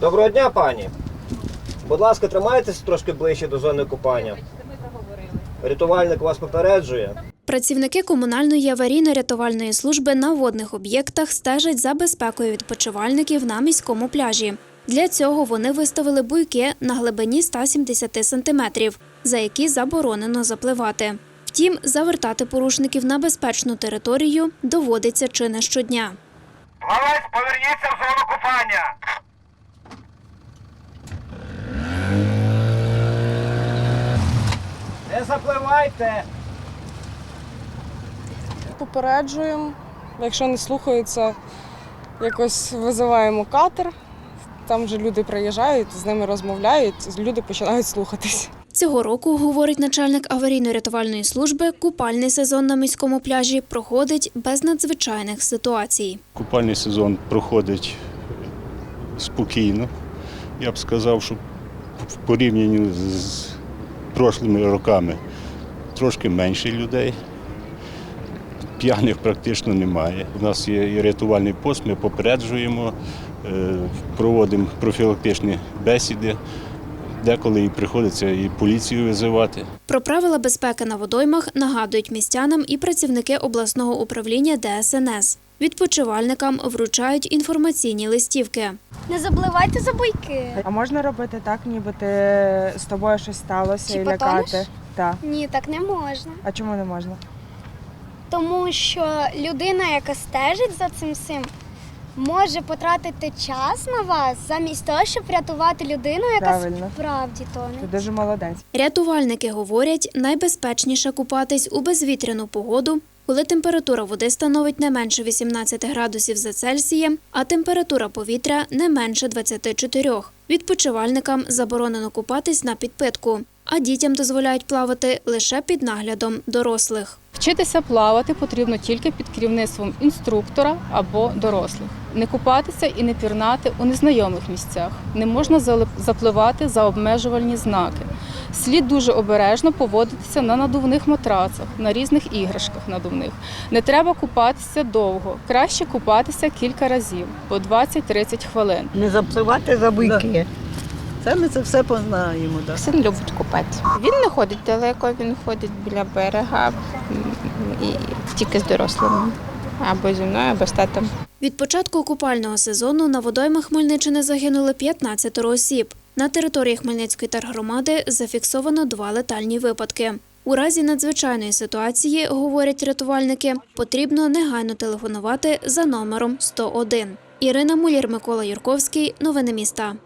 Доброго дня, пані. Будь ласка, тримайтеся трошки ближче до зони купання. Рятувальник вас попереджує. Працівники комунальної аварійно-рятувальної служби на водних об'єктах стежать за безпекою відпочивальників на міському пляжі. Для цього вони виставили буйки на глибині 170 сантиметрів, за які заборонено запливати. Втім, завертати порушників на безпечну територію доводиться чи не щодня. Плавець, поверніться в зону купання. Не запливайте. Попереджуємо. Якщо не слухаються, якось визиваємо катер. Там вже люди приїжджають, з ними розмовляють, люди починають слухатись. Цього року, говорить начальник аварійно-рятувальної служби, купальний сезон на міському пляжі проходить без надзвичайних ситуацій. Купальний сезон проходить спокійно. Я б сказав, що в порівнянні з прошлими роками трошки менше людей. П'яних практично немає. У нас є і рятувальний пост, ми попереджуємо, е, проводимо профілактичні бесіди. Деколи і приходиться і поліцію визивати. Про правила безпеки на водоймах нагадують містянам і працівники обласного управління ДСНС. Відпочивальникам вручають інформаційні листівки. Не запливайте за бойки. А можна робити так, ніби ти з тобою щось сталося Чи і лякати? Так. Ні, так не можна. А чому не можна? Тому що людина, яка стежить за цим всім, може потратити час на вас замість того, щоб врятувати людину, яка Правильно. справді Ти дуже молодець. Рятувальники говорять, найбезпечніше купатись у безвітряну погоду, коли температура води становить не менше 18 градусів за Цельсієм, а температура повітря не менше 24. Відпочивальникам заборонено купатись на підпитку, а дітям дозволяють плавати лише під наглядом дорослих. Вчитися плавати потрібно тільки під керівництвом інструктора або дорослих. Не купатися і не пірнати у незнайомих місцях. Не можна запливати за обмежувальні знаки. Слід дуже обережно поводитися на надувних матрацах, на різних іграшках надувних. Не треба купатися довго. Краще купатися кілька разів по 20-30 хвилин. Не запливати за буйки. Це ми це все познаємо. Да. Син любить купатися. Він не ходить далеко, він ходить біля берега і тільки з дорослими. Або зі мною, або з татом. Від початку купального сезону на водоймах Хмельниччини загинули 15 осіб. На території Хмельницької тергромади зафіксовано два летальні випадки. У разі надзвичайної ситуації, говорять рятувальники, потрібно негайно телефонувати за номером 101. Ірина Мулір, Микола Юрковський. Новини міста.